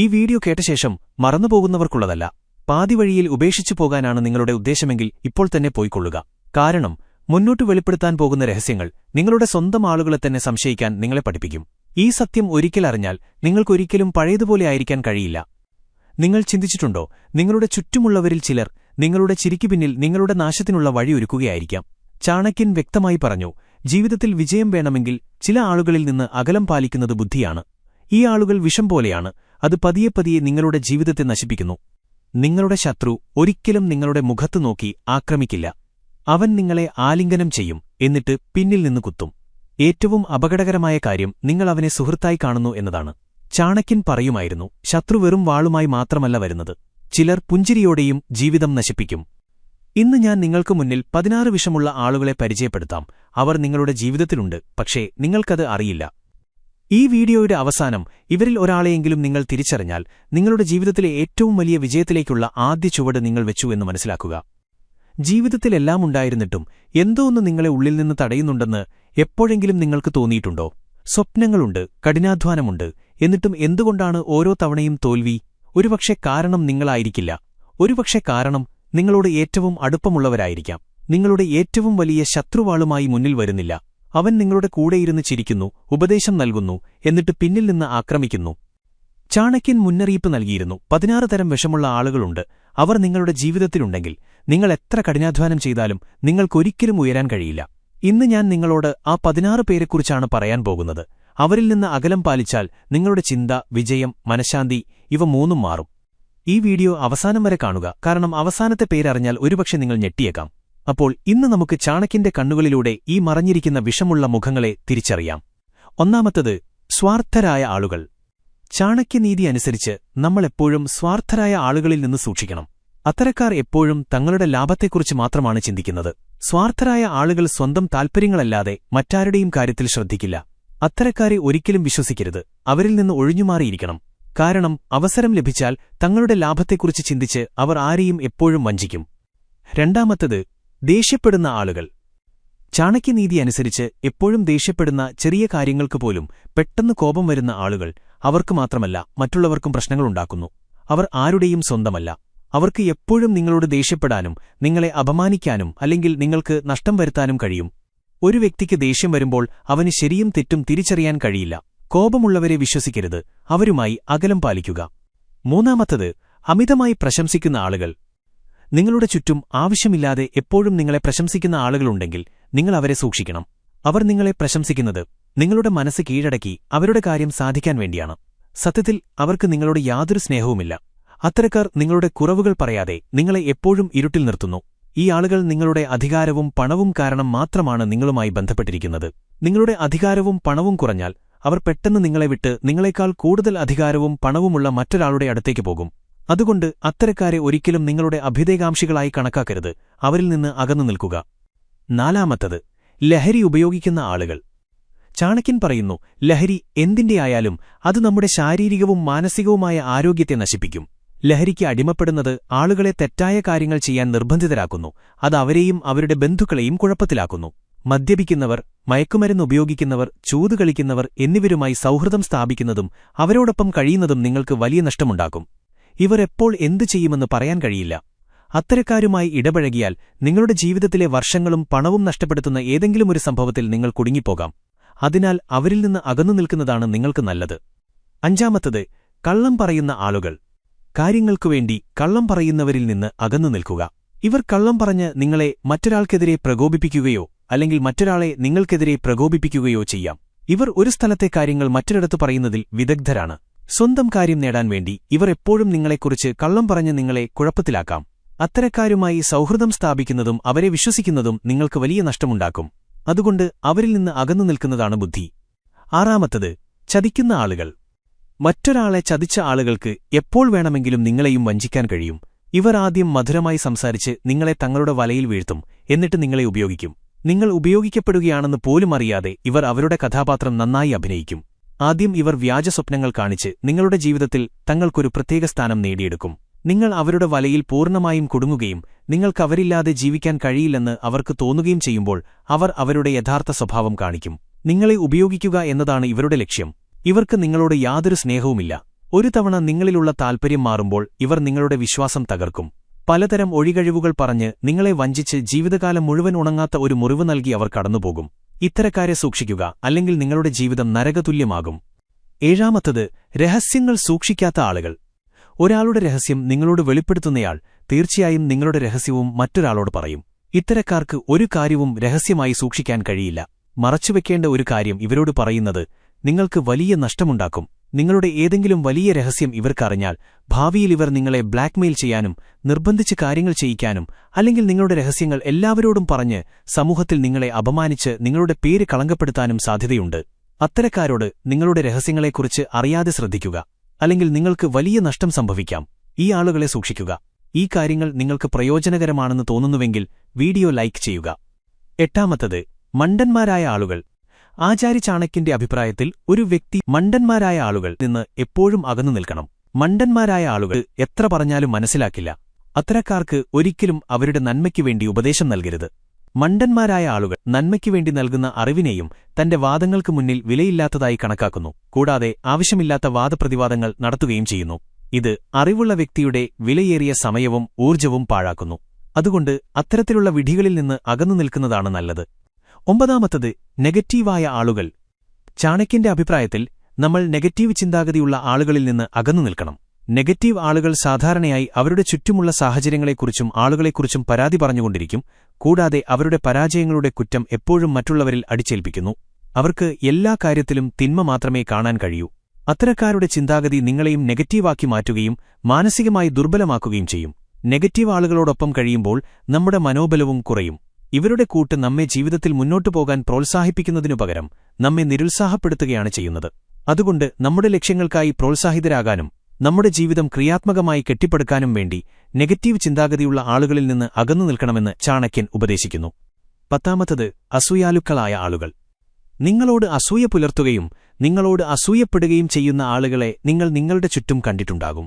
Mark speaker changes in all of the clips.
Speaker 1: ഈ വീഡിയോ കേട്ട ശേഷം മറന്നുപോകുന്നവർക്കുള്ളതല്ല പാതിവഴിയിൽ ഉപേക്ഷിച്ചു പോകാനാണ് നിങ്ങളുടെ ഉദ്ദേശമെങ്കിൽ ഇപ്പോൾ തന്നെ പോയിക്കൊള്ളുക കാരണം മുന്നോട്ട് വെളിപ്പെടുത്താൻ പോകുന്ന രഹസ്യങ്ങൾ നിങ്ങളുടെ സ്വന്തം ആളുകളെ തന്നെ സംശയിക്കാൻ നിങ്ങളെ പഠിപ്പിക്കും ഈ സത്യം ഒരിക്കൽ അറിഞ്ഞാൽ നിങ്ങൾക്കൊരിക്കലും പഴയതുപോലെ ആയിരിക്കാൻ കഴിയില്ല നിങ്ങൾ ചിന്തിച്ചിട്ടുണ്ടോ നിങ്ങളുടെ ചുറ്റുമുള്ളവരിൽ ചിലർ നിങ്ങളുടെ ചിരിക്കു പിന്നിൽ നിങ്ങളുടെ നാശത്തിനുള്ള വഴിയൊരുക്കുകയായിരിക്കാം ചാണക്യൻ വ്യക്തമായി പറഞ്ഞു ജീവിതത്തിൽ വിജയം വേണമെങ്കിൽ ചില ആളുകളിൽ നിന്ന് അകലം പാലിക്കുന്നത് ബുദ്ധിയാണ് ഈ ആളുകൾ വിഷം പോലെയാണ് അത് പതിയെ പതിയെ നിങ്ങളുടെ ജീവിതത്തെ നശിപ്പിക്കുന്നു നിങ്ങളുടെ ശത്രു ഒരിക്കലും നിങ്ങളുടെ മുഖത്തു നോക്കി ആക്രമിക്കില്ല അവൻ നിങ്ങളെ ആലിംഗനം ചെയ്യും എന്നിട്ട് പിന്നിൽ നിന്ന് കുത്തും ഏറ്റവും അപകടകരമായ കാര്യം നിങ്ങൾ അവനെ സുഹൃത്തായി കാണുന്നു എന്നതാണ് ചാണക്യൻ പറയുമായിരുന്നു ശത്രു വെറും വാളുമായി മാത്രമല്ല വരുന്നത് ചിലർ പുഞ്ചിരിയോടെയും ജീവിതം നശിപ്പിക്കും ഇന്ന് ഞാൻ നിങ്ങൾക്ക് മുന്നിൽ പതിനാറ് വിഷമുള്ള ആളുകളെ പരിചയപ്പെടുത്താം അവർ നിങ്ങളുടെ ജീവിതത്തിലുണ്ട് പക്ഷേ നിങ്ങൾക്കത് അറിയില്ല ഈ വീഡിയോയുടെ അവസാനം ഇവരിൽ ഒരാളെയെങ്കിലും നിങ്ങൾ തിരിച്ചറിഞ്ഞാൽ നിങ്ങളുടെ ജീവിതത്തിലെ ഏറ്റവും വലിയ വിജയത്തിലേക്കുള്ള ആദ്യ ചുവട് നിങ്ങൾ വെച്ചു എന്ന് മനസ്സിലാക്കുക ജീവിതത്തിലെല്ലാം ഉണ്ടായിരുന്നിട്ടും എന്തോ ഒന്ന് നിങ്ങളെ ഉള്ളിൽ നിന്ന് തടയുന്നുണ്ടെന്ന് എപ്പോഴെങ്കിലും നിങ്ങൾക്ക് തോന്നിയിട്ടുണ്ടോ സ്വപ്നങ്ങളുണ്ട് കഠിനാധ്വാനമുണ്ട് എന്നിട്ടും എന്തുകൊണ്ടാണ് ഓരോ തവണയും തോൽവി ഒരുപക്ഷെ കാരണം നിങ്ങളായിരിക്കില്ല ഒരുപക്ഷെ കാരണം നിങ്ങളോട് ഏറ്റവും അടുപ്പമുള്ളവരായിരിക്കാം നിങ്ങളുടെ ഏറ്റവും വലിയ ശത്രുവാളുമായി മുന്നിൽ വരുന്നില്ല അവൻ നിങ്ങളുടെ കൂടെയിരുന്ന് ചിരിക്കുന്നു ഉപദേശം നൽകുന്നു എന്നിട്ട് പിന്നിൽ നിന്ന് ആക്രമിക്കുന്നു ചാണക്യൻ മുന്നറിയിപ്പ് നൽകിയിരുന്നു പതിനാറ് തരം വിഷമുള്ള ആളുകളുണ്ട് അവർ നിങ്ങളുടെ ജീവിതത്തിലുണ്ടെങ്കിൽ നിങ്ങൾ എത്ര കഠിനാധ്വാനം ചെയ്താലും നിങ്ങൾക്കൊരിക്കലും ഉയരാൻ കഴിയില്ല ഇന്ന് ഞാൻ നിങ്ങളോട് ആ പതിനാറ് പേരെക്കുറിച്ചാണ് പറയാൻ പോകുന്നത് അവരിൽ നിന്ന് അകലം പാലിച്ചാൽ നിങ്ങളുടെ ചിന്ത വിജയം മനഃശാന്തി ഇവ മൂന്നും മാറും ഈ വീഡിയോ അവസാനം വരെ കാണുക കാരണം അവസാനത്തെ പേരറിഞ്ഞാൽ ഒരുപക്ഷെ നിങ്ങൾ ഞെട്ടിയേക്കാം അപ്പോൾ ഇന്ന് നമുക്ക് ചാണക്കിന്റെ കണ്ണുകളിലൂടെ ഈ മറഞ്ഞിരിക്കുന്ന വിഷമുള്ള മുഖങ്ങളെ തിരിച്ചറിയാം ഒന്നാമത്തത് സ്വാർത്ഥരായ ആളുകൾ ചാണക്യനീതി അനുസരിച്ച് നമ്മളെപ്പോഴും സ്വാർത്ഥരായ ആളുകളിൽ നിന്ന് സൂക്ഷിക്കണം അത്തരക്കാർ എപ്പോഴും തങ്ങളുടെ ലാഭത്തെക്കുറിച്ച് മാത്രമാണ് ചിന്തിക്കുന്നത് സ്വാർത്ഥരായ ആളുകൾ സ്വന്തം താൽപ്പര്യങ്ങളല്ലാതെ മറ്റാരുടെയും കാര്യത്തിൽ ശ്രദ്ധിക്കില്ല അത്തരക്കാരെ ഒരിക്കലും വിശ്വസിക്കരുത് അവരിൽ നിന്ന് ഒഴിഞ്ഞുമാറിയിരിക്കണം കാരണം അവസരം ലഭിച്ചാൽ തങ്ങളുടെ ലാഭത്തെക്കുറിച്ച് ചിന്തിച്ച് അവർ ആരെയും എപ്പോഴും വഞ്ചിക്കും രണ്ടാമത്തത് ദേഷ്യപ്പെടുന്ന ആളുകൾ ചാണക്യനീതി അനുസരിച്ച് എപ്പോഴും ദേഷ്യപ്പെടുന്ന ചെറിയ കാര്യങ്ങൾക്ക് പോലും പെട്ടെന്ന് കോപം വരുന്ന ആളുകൾ അവർക്ക് മാത്രമല്ല മറ്റുള്ളവർക്കും പ്രശ്നങ്ങളുണ്ടാക്കുന്നു അവർ ആരുടെയും സ്വന്തമല്ല അവർക്ക് എപ്പോഴും നിങ്ങളോട് ദേഷ്യപ്പെടാനും നിങ്ങളെ അപമാനിക്കാനും അല്ലെങ്കിൽ നിങ്ങൾക്ക് നഷ്ടം വരുത്താനും കഴിയും ഒരു വ്യക്തിക്ക് ദേഷ്യം വരുമ്പോൾ അവന് ശരിയും തെറ്റും തിരിച്ചറിയാൻ കഴിയില്ല കോപമുള്ളവരെ വിശ്വസിക്കരുത് അവരുമായി അകലം പാലിക്കുക മൂന്നാമത്തത് അമിതമായി പ്രശംസിക്കുന്ന ആളുകൾ നിങ്ങളുടെ ചുറ്റും ആവശ്യമില്ലാതെ എപ്പോഴും നിങ്ങളെ പ്രശംസിക്കുന്ന ആളുകളുണ്ടെങ്കിൽ നിങ്ങൾ അവരെ സൂക്ഷിക്കണം അവർ നിങ്ങളെ പ്രശംസിക്കുന്നത് നിങ്ങളുടെ മനസ്സ് കീഴടക്കി അവരുടെ കാര്യം സാധിക്കാൻ വേണ്ടിയാണ് സത്യത്തിൽ അവർക്ക് നിങ്ങളോട് യാതൊരു സ്നേഹവുമില്ല അത്തരക്കാർ നിങ്ങളുടെ കുറവുകൾ പറയാതെ നിങ്ങളെ എപ്പോഴും ഇരുട്ടിൽ നിർത്തുന്നു ഈ ആളുകൾ നിങ്ങളുടെ അധികാരവും പണവും കാരണം മാത്രമാണ് നിങ്ങളുമായി ബന്ധപ്പെട്ടിരിക്കുന്നത് നിങ്ങളുടെ അധികാരവും പണവും കുറഞ്ഞാൽ അവർ പെട്ടെന്ന് നിങ്ങളെ വിട്ട് നിങ്ങളെക്കാൾ കൂടുതൽ അധികാരവും പണവുമുള്ള മറ്റൊരാളുടെ അടുത്തേക്ക് പോകും അതുകൊണ്ട് അത്തരക്കാരെ ഒരിക്കലും നിങ്ങളുടെ അഭ്യുദയകാംക്ഷികളായി കണക്കാക്കരുത് അവരിൽ നിന്ന് അകന്നു നിൽക്കുക നാലാമത്തത് ലഹരി ഉപയോഗിക്കുന്ന ആളുകൾ ചാണക്യൻ പറയുന്നു ലഹരി എന്തിന്റെയായാലും അത് നമ്മുടെ ശാരീരികവും മാനസികവുമായ ആരോഗ്യത്തെ നശിപ്പിക്കും ലഹരിക്ക് അടിമപ്പെടുന്നത് ആളുകളെ തെറ്റായ കാര്യങ്ങൾ ചെയ്യാൻ നിർബന്ധിതരാക്കുന്നു അത് അവരെയും അവരുടെ ബന്ധുക്കളെയും കുഴപ്പത്തിലാക്കുന്നു മദ്യപിക്കുന്നവർ മയക്കുമരുന്ന് ഉപയോഗിക്കുന്നവർ ചൂതുകളിക്കുന്നവർ എന്നിവരുമായി സൗഹൃദം സ്ഥാപിക്കുന്നതും അവരോടൊപ്പം കഴിയുന്നതും നിങ്ങൾക്ക് വലിയ നഷ്ടമുണ്ടാക്കും ഇവരെപ്പോൾ എന്തു ചെയ്യുമെന്ന് പറയാൻ കഴിയില്ല അത്തരക്കാരുമായി ഇടപഴകിയാൽ നിങ്ങളുടെ ജീവിതത്തിലെ വർഷങ്ങളും പണവും നഷ്ടപ്പെടുത്തുന്ന ഏതെങ്കിലും ഒരു സംഭവത്തിൽ നിങ്ങൾ കുടുങ്ങിപ്പോകാം അതിനാൽ അവരിൽ നിന്ന് അകന്നു നിൽക്കുന്നതാണ് നിങ്ങൾക്ക് നല്ലത് അഞ്ചാമത്തത് കള്ളം പറയുന്ന ആളുകൾ കാര്യങ്ങൾക്കുവേണ്ടി കള്ളം പറയുന്നവരിൽ നിന്ന് അകന്നു നിൽക്കുക ഇവർ കള്ളം പറഞ്ഞ് നിങ്ങളെ മറ്റൊരാൾക്കെതിരെ പ്രകോപിപ്പിക്കുകയോ അല്ലെങ്കിൽ മറ്റൊരാളെ നിങ്ങൾക്കെതിരെ പ്രകോപിപ്പിക്കുകയോ ചെയ്യാം ഇവർ ഒരു സ്ഥലത്തെ കാര്യങ്ങൾ മറ്റൊരിടത്ത് പറയുന്നതിൽ വിദഗ്ധരാണ് സ്വന്തം കാര്യം നേടാൻ വേണ്ടി ഇവർ എപ്പോഴും നിങ്ങളെക്കുറിച്ച് കള്ളം പറഞ്ഞ് നിങ്ങളെ കുഴപ്പത്തിലാക്കാം അത്തരക്കാരുമായി സൗഹൃദം സ്ഥാപിക്കുന്നതും അവരെ വിശ്വസിക്കുന്നതും നിങ്ങൾക്ക് വലിയ നഷ്ടമുണ്ടാക്കും അതുകൊണ്ട് അവരിൽ നിന്ന് അകന്നു നിൽക്കുന്നതാണ് ബുദ്ധി ആറാമത്തത് ചതിക്കുന്ന ആളുകൾ മറ്റൊരാളെ ചതിച്ച ആളുകൾക്ക് എപ്പോൾ വേണമെങ്കിലും നിങ്ങളെയും വഞ്ചിക്കാൻ കഴിയും ഇവർ ആദ്യം മധുരമായി സംസാരിച്ച് നിങ്ങളെ തങ്ങളുടെ വലയിൽ വീഴ്ത്തും എന്നിട്ട് നിങ്ങളെ ഉപയോഗിക്കും നിങ്ങൾ ഉപയോഗിക്കപ്പെടുകയാണെന്ന് പോലും അറിയാതെ ഇവർ അവരുടെ കഥാപാത്രം നന്നായി അഭിനയിക്കും ആദ്യം ഇവർ വ്യാജസ്വപ്നങ്ങൾ കാണിച്ച് നിങ്ങളുടെ ജീവിതത്തിൽ തങ്ങൾക്കൊരു പ്രത്യേക സ്ഥാനം നേടിയെടുക്കും നിങ്ങൾ അവരുടെ വലയിൽ പൂർണ്ണമായും കുടുങ്ങുകയും നിങ്ങൾക്കവരില്ലാതെ ജീവിക്കാൻ കഴിയില്ലെന്ന് അവർക്ക് തോന്നുകയും ചെയ്യുമ്പോൾ അവർ അവരുടെ യഥാർത്ഥ സ്വഭാവം കാണിക്കും നിങ്ങളെ ഉപയോഗിക്കുക എന്നതാണ് ഇവരുടെ ലക്ഷ്യം ഇവർക്ക് നിങ്ങളോട് യാതൊരു സ്നേഹവുമില്ല ഒരു തവണ നിങ്ങളിലുള്ള താൽപ്പര്യം മാറുമ്പോൾ ഇവർ നിങ്ങളുടെ വിശ്വാസം തകർക്കും പലതരം ഒഴികഴിവുകൾ പറഞ്ഞ് നിങ്ങളെ വഞ്ചിച്ച് ജീവിതകാലം മുഴുവൻ ഉണങ്ങാത്ത ഒരു മുറിവ് നൽകി അവർ കടന്നുപോകും ഇത്തരക്കാരെ സൂക്ഷിക്കുക അല്ലെങ്കിൽ നിങ്ങളുടെ ജീവിതം നരകതുല്യമാകും ഏഴാമത്തത് രഹസ്യങ്ങൾ സൂക്ഷിക്കാത്ത ആളുകൾ ഒരാളുടെ രഹസ്യം നിങ്ങളോട് വെളിപ്പെടുത്തുന്നയാൾ തീർച്ചയായും നിങ്ങളുടെ രഹസ്യവും മറ്റൊരാളോട് പറയും ഇത്തരക്കാർക്ക് ഒരു കാര്യവും രഹസ്യമായി സൂക്ഷിക്കാൻ കഴിയില്ല മറച്ചുവെക്കേണ്ട ഒരു കാര്യം ഇവരോട് പറയുന്നത് നിങ്ങൾക്ക് വലിയ നഷ്ടമുണ്ടാക്കും നിങ്ങളുടെ ഏതെങ്കിലും വലിയ രഹസ്യം ഇവർക്കറിഞ്ഞാൽ ഭാവിയിൽ ഇവർ നിങ്ങളെ ബ്ലാക്ക്മെയിൽ ചെയ്യാനും നിർബന്ധിച്ച് കാര്യങ്ങൾ ചെയ്യിക്കാനും അല്ലെങ്കിൽ നിങ്ങളുടെ രഹസ്യങ്ങൾ എല്ലാവരോടും പറഞ്ഞ് സമൂഹത്തിൽ നിങ്ങളെ അപമാനിച്ച് നിങ്ങളുടെ പേര് കളങ്കപ്പെടുത്താനും സാധ്യതയുണ്ട് അത്തരക്കാരോട് നിങ്ങളുടെ രഹസ്യങ്ങളെക്കുറിച്ച് അറിയാതെ ശ്രദ്ധിക്കുക അല്ലെങ്കിൽ നിങ്ങൾക്ക് വലിയ നഷ്ടം സംഭവിക്കാം ഈ ആളുകളെ സൂക്ഷിക്കുക ഈ കാര്യങ്ങൾ നിങ്ങൾക്ക് പ്രയോജനകരമാണെന്ന് തോന്നുന്നുവെങ്കിൽ വീഡിയോ ലൈക്ക് ചെയ്യുക എട്ടാമത്തത് മണ്ടന്മാരായ ആളുകൾ ആചാരി ചാണക്യന്റെ അഭിപ്രായത്തിൽ ഒരു വ്യക്തി മണ്ടന്മാരായ ആളുകൾ നിന്ന് എപ്പോഴും അകന്നു നിൽക്കണം മണ്ടന്മാരായ ആളുകൾ എത്ര പറഞ്ഞാലും മനസ്സിലാക്കില്ല അത്തരക്കാർക്ക് ഒരിക്കലും അവരുടെ നന്മയ്ക്കു വേണ്ടി ഉപദേശം നൽകരുത് മണ്ടന്മാരായ ആളുകൾ നന്മയ്ക്കു വേണ്ടി നൽകുന്ന അറിവിനെയും തന്റെ വാദങ്ങൾക്ക് മുന്നിൽ വിലയില്ലാത്തതായി കണക്കാക്കുന്നു കൂടാതെ ആവശ്യമില്ലാത്ത വാദപ്രതിവാദങ്ങൾ നടത്തുകയും ചെയ്യുന്നു ഇത് അറിവുള്ള വ്യക്തിയുടെ വിലയേറിയ സമയവും ഊർജ്ജവും പാഴാക്കുന്നു അതുകൊണ്ട് അത്തരത്തിലുള്ള വിധികളിൽ നിന്ന് അകന്നു നിൽക്കുന്നതാണ് നല്ലത് ഒമ്പതാമത്തത് നെഗറ്റീവായ ആളുകൾ ചാണക്യന്റെ അഭിപ്രായത്തിൽ നമ്മൾ നെഗറ്റീവ് ചിന്താഗതിയുള്ള ആളുകളിൽ നിന്ന് അകന്നു നിൽക്കണം നെഗറ്റീവ് ആളുകൾ സാധാരണയായി അവരുടെ ചുറ്റുമുള്ള സാഹചര്യങ്ങളെക്കുറിച്ചും ആളുകളെക്കുറിച്ചും പരാതി പറഞ്ഞുകൊണ്ടിരിക്കും കൂടാതെ അവരുടെ പരാജയങ്ങളുടെ കുറ്റം എപ്പോഴും മറ്റുള്ളവരിൽ അടിച്ചേൽപ്പിക്കുന്നു അവർക്ക് എല്ലാ കാര്യത്തിലും തിന്മ മാത്രമേ കാണാൻ കഴിയൂ അത്തരക്കാരുടെ ചിന്താഗതി നിങ്ങളെയും നെഗറ്റീവാക്കി മാറ്റുകയും മാനസികമായി ദുർബലമാക്കുകയും ചെയ്യും നെഗറ്റീവ് ആളുകളോടൊപ്പം കഴിയുമ്പോൾ നമ്മുടെ മനോബലവും കുറയും ഇവരുടെ കൂട്ട് നമ്മെ ജീവിതത്തിൽ മുന്നോട്ടു പോകാൻ പ്രോത്സാഹിപ്പിക്കുന്നതിനു പകരം നമ്മെ നിരുത്സാഹപ്പെടുത്തുകയാണ് ചെയ്യുന്നത് അതുകൊണ്ട് നമ്മുടെ ലക്ഷ്യങ്ങൾക്കായി പ്രോത്സാഹിതരാകാനും നമ്മുടെ ജീവിതം ക്രിയാത്മകമായി കെട്ടിപ്പടുക്കാനും വേണ്ടി നെഗറ്റീവ് ചിന്താഗതിയുള്ള ആളുകളിൽ നിന്ന് അകന്നു നിൽക്കണമെന്ന് ചാണക്യൻ ഉപദേശിക്കുന്നു പത്താമത്തത് അസൂയാലുക്കളായ ആളുകൾ നിങ്ങളോട് അസൂയ പുലർത്തുകയും നിങ്ങളോട് അസൂയപ്പെടുകയും ചെയ്യുന്ന ആളുകളെ നിങ്ങൾ നിങ്ങളുടെ ചുറ്റും കണ്ടിട്ടുണ്ടാകും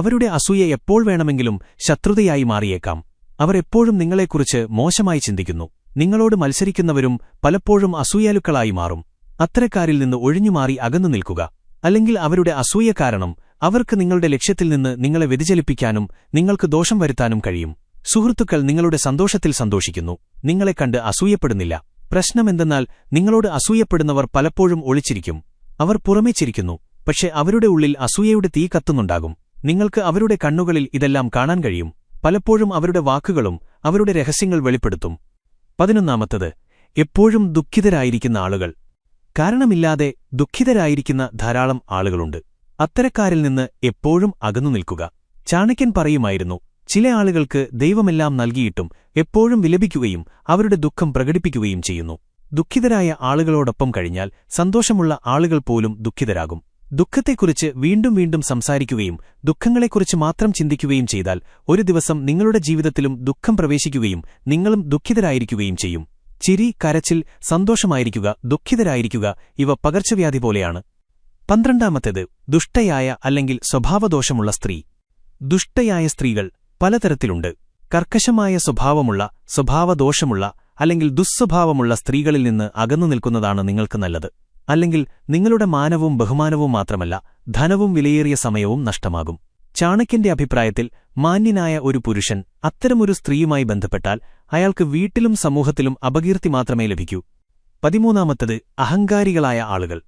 Speaker 1: അവരുടെ അസൂയ എപ്പോൾ വേണമെങ്കിലും ശത്രുതയായി മാറിയേക്കാം അവർ എപ്പോഴും നിങ്ങളെക്കുറിച്ച് മോശമായി ചിന്തിക്കുന്നു നിങ്ങളോട് മത്സരിക്കുന്നവരും പലപ്പോഴും അസൂയാലുക്കളായി മാറും അത്തരക്കാരിൽ നിന്ന് ഒഴിഞ്ഞുമാറി അകന്നു നിൽക്കുക അല്ലെങ്കിൽ അവരുടെ അസൂയ കാരണം അവർക്ക് നിങ്ങളുടെ ലക്ഷ്യത്തിൽ നിന്ന് നിങ്ങളെ വ്യതിചലിപ്പിക്കാനും നിങ്ങൾക്ക് ദോഷം വരുത്താനും കഴിയും സുഹൃത്തുക്കൾ നിങ്ങളുടെ സന്തോഷത്തിൽ സന്തോഷിക്കുന്നു നിങ്ങളെ കണ്ട് അസൂയപ്പെടുന്നില്ല പ്രശ്നമെന്തെന്നാൽ നിങ്ങളോട് അസൂയപ്പെടുന്നവർ പലപ്പോഴും ഒളിച്ചിരിക്കും അവർ പുറമേച്ചിരിക്കുന്നു പക്ഷെ അവരുടെ ഉള്ളിൽ അസൂയയുടെ തീ കത്തുന്നുണ്ടാകും നിങ്ങൾക്ക് അവരുടെ കണ്ണുകളിൽ ഇതെല്ലാം കാണാൻ കഴിയും പലപ്പോഴും അവരുടെ വാക്കുകളും അവരുടെ രഹസ്യങ്ങൾ വെളിപ്പെടുത്തും പതിനൊന്നാമത്തത് എപ്പോഴും ദുഃഖിതരായിരിക്കുന്ന ആളുകൾ കാരണമില്ലാതെ ദുഃഖിതരായിരിക്കുന്ന ധാരാളം ആളുകളുണ്ട് അത്തരക്കാരിൽ നിന്ന് എപ്പോഴും അകന്നു നിൽക്കുക ചാണക്യൻ പറയുമായിരുന്നു ചില ആളുകൾക്ക് ദൈവമെല്ലാം നൽകിയിട്ടും എപ്പോഴും വിലപിക്കുകയും അവരുടെ ദുഃഖം പ്രകടിപ്പിക്കുകയും ചെയ്യുന്നു ദുഃഖിതരായ ആളുകളോടൊപ്പം കഴിഞ്ഞാൽ സന്തോഷമുള്ള ആളുകൾ പോലും ദുഃഖിതരാകും ദുഃഖത്തെക്കുറിച്ച് വീണ്ടും വീണ്ടും സംസാരിക്കുകയും ദുഃഖങ്ങളെക്കുറിച്ച് മാത്രം ചിന്തിക്കുകയും ചെയ്താൽ ഒരു ദിവസം നിങ്ങളുടെ ജീവിതത്തിലും ദുഃഖം പ്രവേശിക്കുകയും നിങ്ങളും ദുഃഖിതരായിരിക്കുകയും ചെയ്യും ചിരി കരച്ചിൽ സന്തോഷമായിരിക്കുക ദുഃഖിതരായിരിക്കുക ഇവ പകർച്ചവ്യാധി പോലെയാണ് പന്ത്രണ്ടാമത്തേത് ദുഷ്ടയായ അല്ലെങ്കിൽ സ്വഭാവദോഷമുള്ള സ്ത്രീ ദുഷ്ടയായ സ്ത്രീകൾ പലതരത്തിലുണ്ട് കർക്കശമായ സ്വഭാവമുള്ള സ്വഭാവദോഷമുള്ള അല്ലെങ്കിൽ ദുസ്വഭാവമുള്ള സ്ത്രീകളിൽ നിന്ന് അകന്നു നിൽക്കുന്നതാണ് നിങ്ങൾക്ക് നല്ലത് അല്ലെങ്കിൽ നിങ്ങളുടെ മാനവും ബഹുമാനവും മാത്രമല്ല ധനവും വിലയേറിയ സമയവും നഷ്ടമാകും ചാണക്യന്റെ അഭിപ്രായത്തിൽ മാന്യനായ ഒരു പുരുഷൻ അത്തരമൊരു സ്ത്രീയുമായി ബന്ധപ്പെട്ടാൽ അയാൾക്ക് വീട്ടിലും സമൂഹത്തിലും അപകീർത്തി മാത്രമേ ലഭിക്കൂ പതിമൂന്നാമത്തത് അഹങ്കാരികളായ ആളുകൾ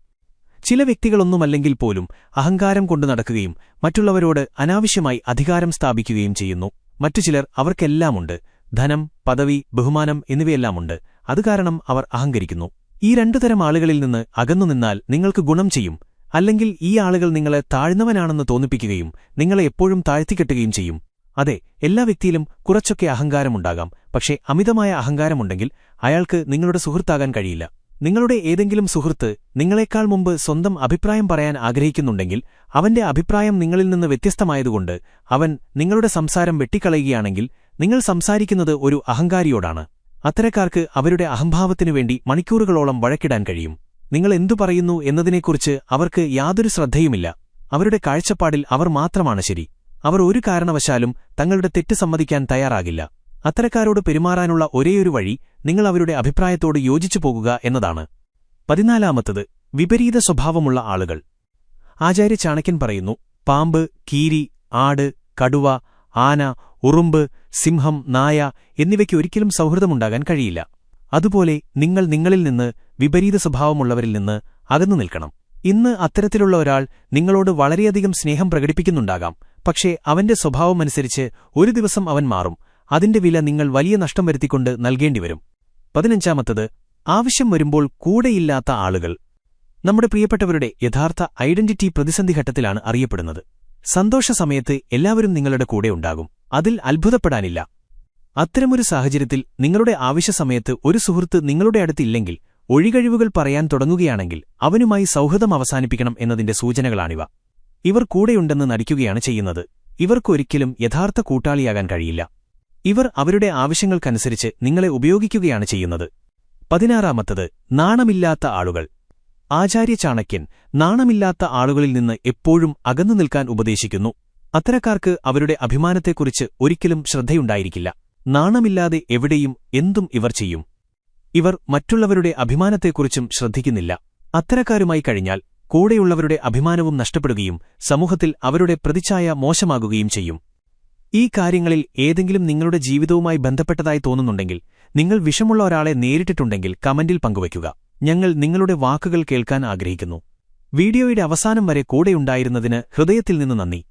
Speaker 1: ചില വ്യക്തികളൊന്നുമല്ലെങ്കിൽ പോലും അഹങ്കാരം കൊണ്ടു നടക്കുകയും മറ്റുള്ളവരോട് അനാവശ്യമായി അധികാരം സ്ഥാപിക്കുകയും ചെയ്യുന്നു മറ്റു ചിലർ അവർക്കെല്ലാമുണ്ട് ധനം പദവി ബഹുമാനം എന്നിവയെല്ലാമുണ്ട് അതുകാരണം അവർ അഹങ്കരിക്കുന്നു ഈ രണ്ടു തരം ആളുകളിൽ നിന്ന് അകന്നു നിന്നാൽ നിങ്ങൾക്ക് ഗുണം ചെയ്യും അല്ലെങ്കിൽ ഈ ആളുകൾ നിങ്ങളെ താഴ്ന്നവനാണെന്ന് തോന്നിപ്പിക്കുകയും നിങ്ങളെ എപ്പോഴും താഴ്ത്തിക്കെട്ടുകയും ചെയ്യും അതെ എല്ലാ വ്യക്തിയിലും കുറച്ചൊക്കെ അഹങ്കാരമുണ്ടാകാം പക്ഷേ അമിതമായ അഹങ്കാരമുണ്ടെങ്കിൽ അയാൾക്ക് നിങ്ങളുടെ സുഹൃത്താകാൻ കഴിയില്ല നിങ്ങളുടെ ഏതെങ്കിലും സുഹൃത്ത് നിങ്ങളെക്കാൾ മുമ്പ് സ്വന്തം അഭിപ്രായം പറയാൻ ആഗ്രഹിക്കുന്നുണ്ടെങ്കിൽ അവന്റെ അഭിപ്രായം നിങ്ങളിൽ നിന്ന് വ്യത്യസ്തമായതുകൊണ്ട് അവൻ നിങ്ങളുടെ സംസാരം വെട്ടിക്കളയുകയാണെങ്കിൽ നിങ്ങൾ സംസാരിക്കുന്നത് ഒരു അഹങ്കാരിയോടാണ് അത്തരക്കാർക്ക് അവരുടെ അഹംഭാവത്തിനുവേണ്ടി മണിക്കൂറുകളോളം വഴക്കിടാൻ കഴിയും നിങ്ങൾ എന്തു പറയുന്നു എന്നതിനെക്കുറിച്ച് അവർക്ക് യാതൊരു ശ്രദ്ധയുമില്ല അവരുടെ കാഴ്ചപ്പാടിൽ അവർ മാത്രമാണ് ശരി അവർ ഒരു കാരണവശാലും തങ്ങളുടെ തെറ്റ് സമ്മതിക്കാൻ തയ്യാറാകില്ല അത്തരക്കാരോട് പെരുമാറാനുള്ള ഒരേയൊരു വഴി നിങ്ങൾ അവരുടെ അഭിപ്രായത്തോട് യോജിച്ചു പോകുക എന്നതാണ് പതിനാലാമത്തത് വിപരീത സ്വഭാവമുള്ള ആളുകൾ ആചാര്യ ചാണക്യൻ പറയുന്നു പാമ്പ് കീരി ആട് കടുവ ആന ഉറുമ്പ് സിംഹം നായ എന്നിവയ്ക്ക് ഒരിക്കലും സൗഹൃദമുണ്ടാകാൻ കഴിയില്ല അതുപോലെ നിങ്ങൾ നിങ്ങളിൽ നിന്ന് വിപരീത സ്വഭാവമുള്ളവരിൽ നിന്ന് അകന്നു നിൽക്കണം ഇന്ന് അത്തരത്തിലുള്ള ഒരാൾ നിങ്ങളോട് വളരെയധികം സ്നേഹം പ്രകടിപ്പിക്കുന്നുണ്ടാകാം പക്ഷേ അവന്റെ സ്വഭാവമനുസരിച്ച് ഒരു ദിവസം അവൻ മാറും അതിന്റെ വില നിങ്ങൾ വലിയ നഷ്ടം വരുത്തിക്കൊണ്ട് നൽകേണ്ടിവരും പതിനഞ്ചാമത്തത് ആവശ്യം വരുമ്പോൾ കൂടെയില്ലാത്ത ആളുകൾ നമ്മുടെ പ്രിയപ്പെട്ടവരുടെ യഥാർത്ഥ ഐഡന്റിറ്റി പ്രതിസന്ധി ഘട്ടത്തിലാണ് അറിയപ്പെടുന്നത് സന്തോഷ സമയത്ത് എല്ലാവരും നിങ്ങളുടെ കൂടെ ഉണ്ടാകും അതിൽ അത്ഭുതപ്പെടാനില്ല അത്തരമൊരു സാഹചര്യത്തിൽ നിങ്ങളുടെ ആവശ്യസമയത്ത് ഒരു സുഹൃത്ത് നിങ്ങളുടെ അടുത്തില്ലെങ്കിൽ ഒഴികഴിവുകൾ പറയാൻ തുടങ്ങുകയാണെങ്കിൽ അവനുമായി സൗഹൃദം അവസാനിപ്പിക്കണം എന്നതിന്റെ സൂചനകളാണിവ ഇവർ കൂടെയുണ്ടെന്ന് നടിക്കുകയാണ് ചെയ്യുന്നത് ഇവർക്കൊരിക്കലും യഥാർത്ഥ കൂട്ടാളിയാകാൻ കഴിയില്ല ഇവർ അവരുടെ ആവശ്യങ്ങൾക്കനുസരിച്ച് നിങ്ങളെ ഉപയോഗിക്കുകയാണ് ചെയ്യുന്നത് പതിനാറാമത്തത് നാണമില്ലാത്ത ആളുകൾ ആചാര്യ ചാണക്യൻ നാണമില്ലാത്ത ആളുകളിൽ നിന്ന് എപ്പോഴും അകന്നു നിൽക്കാൻ ഉപദേശിക്കുന്നു അത്തരക്കാർക്ക് അവരുടെ അഭിമാനത്തെക്കുറിച്ച് ഒരിക്കലും ശ്രദ്ധയുണ്ടായിരിക്കില്ല നാണമില്ലാതെ എവിടെയും എന്തും ഇവർ ചെയ്യും ഇവർ മറ്റുള്ളവരുടെ അഭിമാനത്തെക്കുറിച്ചും ശ്രദ്ധിക്കുന്നില്ല അത്തരക്കാരുമായി കഴിഞ്ഞാൽ കൂടെയുള്ളവരുടെ അഭിമാനവും നഷ്ടപ്പെടുകയും സമൂഹത്തിൽ അവരുടെ പ്രതിച്ഛായ മോശമാകുകയും ചെയ്യും ഈ കാര്യങ്ങളിൽ ഏതെങ്കിലും നിങ്ങളുടെ ജീവിതവുമായി ബന്ധപ്പെട്ടതായി തോന്നുന്നുണ്ടെങ്കിൽ നിങ്ങൾ വിഷമുള്ള ഒരാളെ നേരിട്ടിട്ടുണ്ടെങ്കിൽ കമന്റിൽ പങ്കുവയ്ക്കുക ഞങ്ങൾ നിങ്ങളുടെ വാക്കുകൾ കേൾക്കാൻ ആഗ്രഹിക്കുന്നു വീഡിയോയുടെ അവസാനം വരെ കൂടെയുണ്ടായിരുന്നതിന് ഹൃദയത്തിൽ നിന്ന് നന്ദി